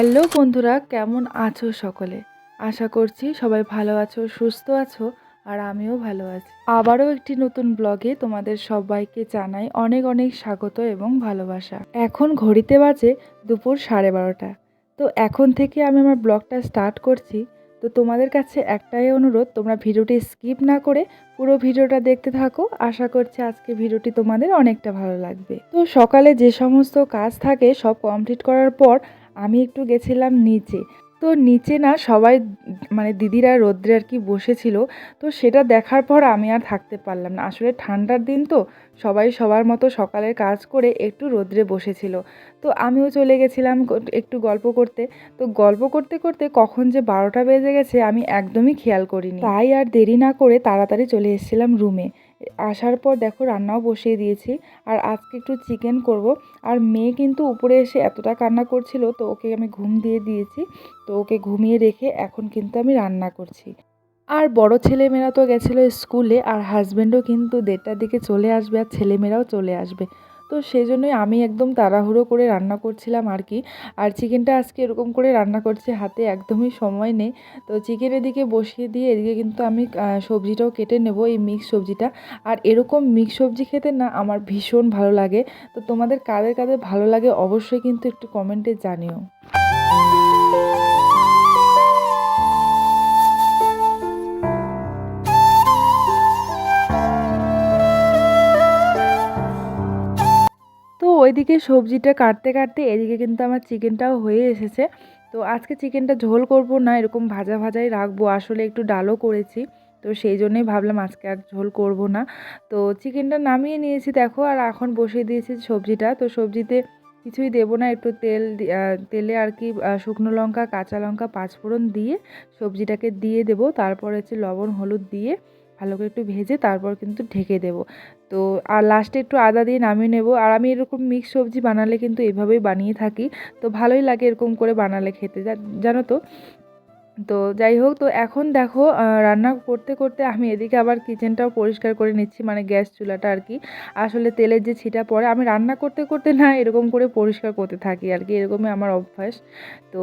Hello বন্ধুরা, কেমন আছো সকলে? আশা করছি সবাই ভালো আছো, সুস্থ আছো, আর আমিও ভালো আছি। আবারও একটি নতুন ব্লগে তোমাদের সবাইকে জানাই অনেক অনেক স্বাগত এবং ভালোবাসা। এখন ঘড়িতে বাজে দুপুর সাড়ে বারোটা। তো এখন থেকে আমি আমার ব্লগটা স্টার্ট করছি। তো তোমাদের কাছে একটাই অনুরোধ, তোমরা ভিডিওটি স্কিপ না করে পুরো ভিডিওটা দেখতে থাকো। আশা করছি আজকে ভিডিওটি তোমাদের অনেকটা ভালো লাগবে। তো সকালে যে সমস্ত কাজ থাকে সব কমপ্লিট করার পর আমি একটু গেছিলাম নিচে। তো নিচে না সবাই মানে দিদিরা রোদ্রে আর কি বসেছিল। তো সেটা দেখার পর আমি আর থাকতে পারলাম না। আসলে ঠান্ডার দিন তো সবাই সবার মতো সকালের কাজ করে একটু রোদ্রে বসেছিল। তো আমিও চলে গেছিলাম একটু গল্প করতে। তো গল্প করতে করতে কখন যে বারোটা বেজে গেছে আমি একদমই খেয়াল করিনি। তাই আর দেরি না করে তাড়াতাড়ি চলে এসেছিলাম রুমে। আসার পর দেখো রান্নাও বসিয়ে দিয়েছি। আর আজকে একটু চিকেন করব। আর মেয়ে কিন্তু উপরে এসে এতটা কান্না করছিল তো ওকে আমি ঘুম দিয়ে দিয়েছি। তো ওকে ঘুমিয়ে রেখে এখন কিন্তু আমি রান্না করছি। আর বড় ছেলেমেয়েরা তো গেছিল স্কুলে, আর হাজব্যান্ডও কিন্তু দেড়টার দিকে চলে আসবে আর ছেলেমেয়েরাও চলে আসবে। তো সেই জন্যই আমি একদম তাড়াহুড়ো করে রান্না করছিলাম আর কি। আর চিকেনটা আজকে এরকম করে রান্না করছি, হাতে একদমই সময় নেই। তো চিকেন এদিকে বসিয়ে দিয়ে এদিকে কিন্তু আমি সবজিটাও কেটে নেব এই মিক্স সবজিটা। আর এরকম মিক্স সবজি খেতে না আমার ভীষণ ভালো লাগে। তো তোমাদের কাদের কাদের ভালো লাগে অবশ্যই কিন্তু একটু কমেন্টে জানিও। ওইদিকে সবজিটা কাটতে কাটতে এদিকে কিন্তু আমার চিকেনটাও হয়ে এসেছে। তো আজকে চিকেনটা ঝোল করব না, এরকম ভাজা ভাজাই রাখব। আসলে একটু ডালও করেছি, তো সেই জন্যই ভাবলাম আজকে আর ঝোল করব না। তো চিকেনটা নামিয়ে নিয়েছি দেখো, আর এখন বসিয়ে দিয়েছি সবজিটা। তো সবজিতে কিছুই দেবো না, একটু তেল তেলে আর কি শুকনো লঙ্কা, কাঁচা লঙ্কা, পাঁচফোড়ন দিয়ে সবজিটাকে দিয়ে দেবো। তারপর হচ্ছে লবণ, হলুদ দিয়ে ভালো করে একটু ভেজে তারপর কিন্তু ঢেকে দেবো। তো আর লাস্টে একটু আদা দিয়ে নামিয়ে নেব। আর আমি এরকম মিক্স সবজি বানালে কিন্তু এভাবেই বানিয়ে থাকি। তো ভালোই লাগে এরকম করে বানালে খেতে। জানো তো? তো যাই হোক, তো এখন দেখো রান্না করতে করতে আমি এদিকে আবার কিচেনটাও পরিষ্কার করে নিচ্ছি মানে গ্যাস চুলাটা আর কি। আসলে তেলের যে ছিটা পড়ে, আমি রান্না করতে করতে না এরকম করে পরিষ্কার করতে থাকি আর কি, এরকমই আমার অভ্যাস। তো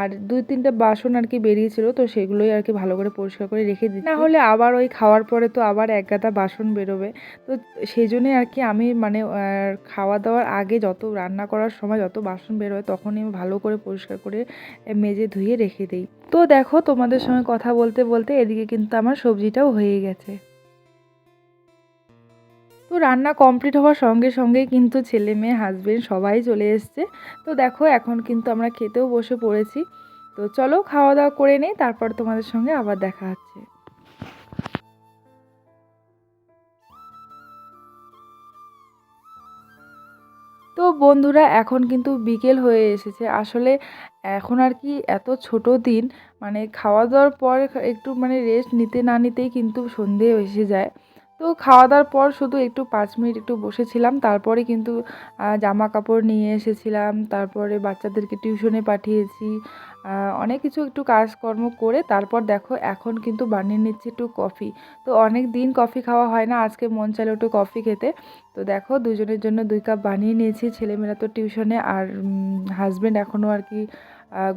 আর দুই তিনটা বাসন আর কি বেরিয়েছিল, তো সেগুলোই আর কি ভালো করে পরিষ্কার করে রেখে দিই না হলে আবার ওই খাওয়ার পরে তো আবার এক গাদা বাসন বেরোবে। তো সেই জন্যই আর কি আমি মানে খাওয়া দাওয়ার আগে যত রান্না করার সময় যত বাসন বেরোয়, তখনই আমি ভালো করে পরিষ্কার করে মেজে ধুয়ে রেখে দিই। তো দেখো তোমাদের সঙ্গে কথা বলতে বলতে এদিকে কিন্তু আমার সবজিটাও হয়ে গেছে। তো রান্না কমপ্লিট হওয়ার সঙ্গে সঙ্গে কিন্তু ছেলে মেয়ে হাজবেন্ড সবাই চলে এসছে। তো দেখো এখন কিন্তু আমরা খেতেও বসে পড়েছি। তো চলো খাওয়া দাওয়া করে নেই, তারপর তোমাদের সঙ্গে আবার দেখা হচ্ছে। তো বন্ধুরা, এখন কিন্তু বিকেল হয়ে এসেছে। আসলে এখন আর কি এত ছোট দিন মানে খাওয়া দাওয়ার পর একটু মানে রেস্ট নিতে না নিতেই কিন্তু সন্ধে এসে যায়। তো খাওয়া দাওয়ার পর শুধু একটু পাঁচ মিনিট একটু বসেছিলাম, তারপরে কিন্তু জামা কাপড় নিয়ে এসেছিলাম, তারপরে বাচ্চাদেরকে টিউশনে পাঠিয়েছি অনেক কিছু একটু কাজকর্ম করে তারপর দেখো এখন কিন্তু বানিয়ে নিচ্ছি একটু কফি। তো অনেক দিন কফি খাওয়া হয় না, আজকে মন চাইলো একটু কফি খেতে। তো দেখো দুজনের জন্য দুই কাপ বানিয়ে নিয়েছি, ছেলেমেয়েরা তো টিউশনে আর হাজব্যান্ড এখনও আর কি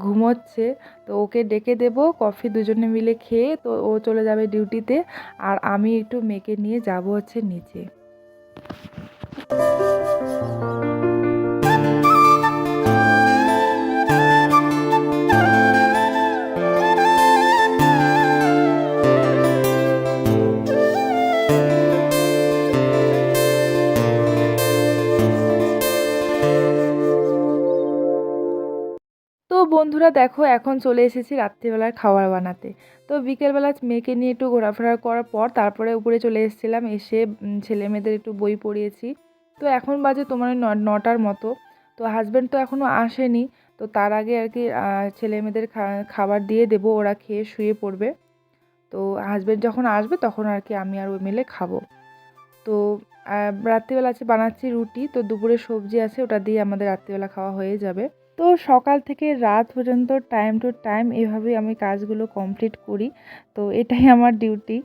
ঘুমোচ্ছে। তো ওকে ডেকে দেব, কফি দুজনে মিলে খেয়ে তো ও চলে যাবে ডিউটিতে আর আমি একটু মেয়েকে নিয়ে যাব হচ্ছে নিচে। বন্ধুরা দেখো, এখন চলে এসেছি রাত্রিবেলার খাবার বানাতে। তো বিকেলবেলা মেয়েকে নিয়ে একটু ঘোরাফেরা করার পর তারপরে উপরে চলে এসেছিলাম, এসে ছেলে মেয়েদের একটু বই পড়িয়েছি। তো এখন বাজে তোমার নটার মতো। তো হাজব্যান্ড তো এখনও আসেনি, তো তার আগে আর কি ছেলে মেয়েদের খাবার দিয়ে দেবো, ওরা খেয়ে শুয়ে পড়বে। তো হাজব্যান্ড যখন আসবে তখন আর কি আমি আর ওই মিলে খাব। তো রাত্রিবেলা আছে বানাচ্ছি রুটি, তো দুপুরে সবজি আছে, ওটা দিয়ে আমাদের রাত্রিবেলা খাওয়া হয়ে যাবে। তো সকাল থেকে রাত পর্যন্ত টাইম টু টাইম এভাবেই আমি কাজগুলো কমপ্লিট করি। তো এটাই আমার ডিউটি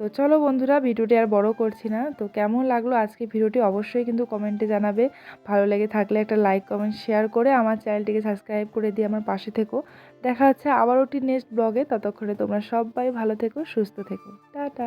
তো চলো বন্ধুরা ভিডিওটি আর বড় করছি না। তো কেমন লাগল আজকে ভিডিওটি অবশ্যই কিন্তু কমেন্টে জানাবে। ভালো লেগে থাকলে একটা লাইক কমেন্ট শেয়ার করে আমার চ্যানেলটিকে সাবস্ক্রাইব করে দিয়ে আমার পাশে থেকো। দেখা হচ্ছে আবারও একটি নেক্সট ব্লগে ততক্ষণে তোমরা সবাই ভালো থেকো, সুস্থ থেকো। টাটা।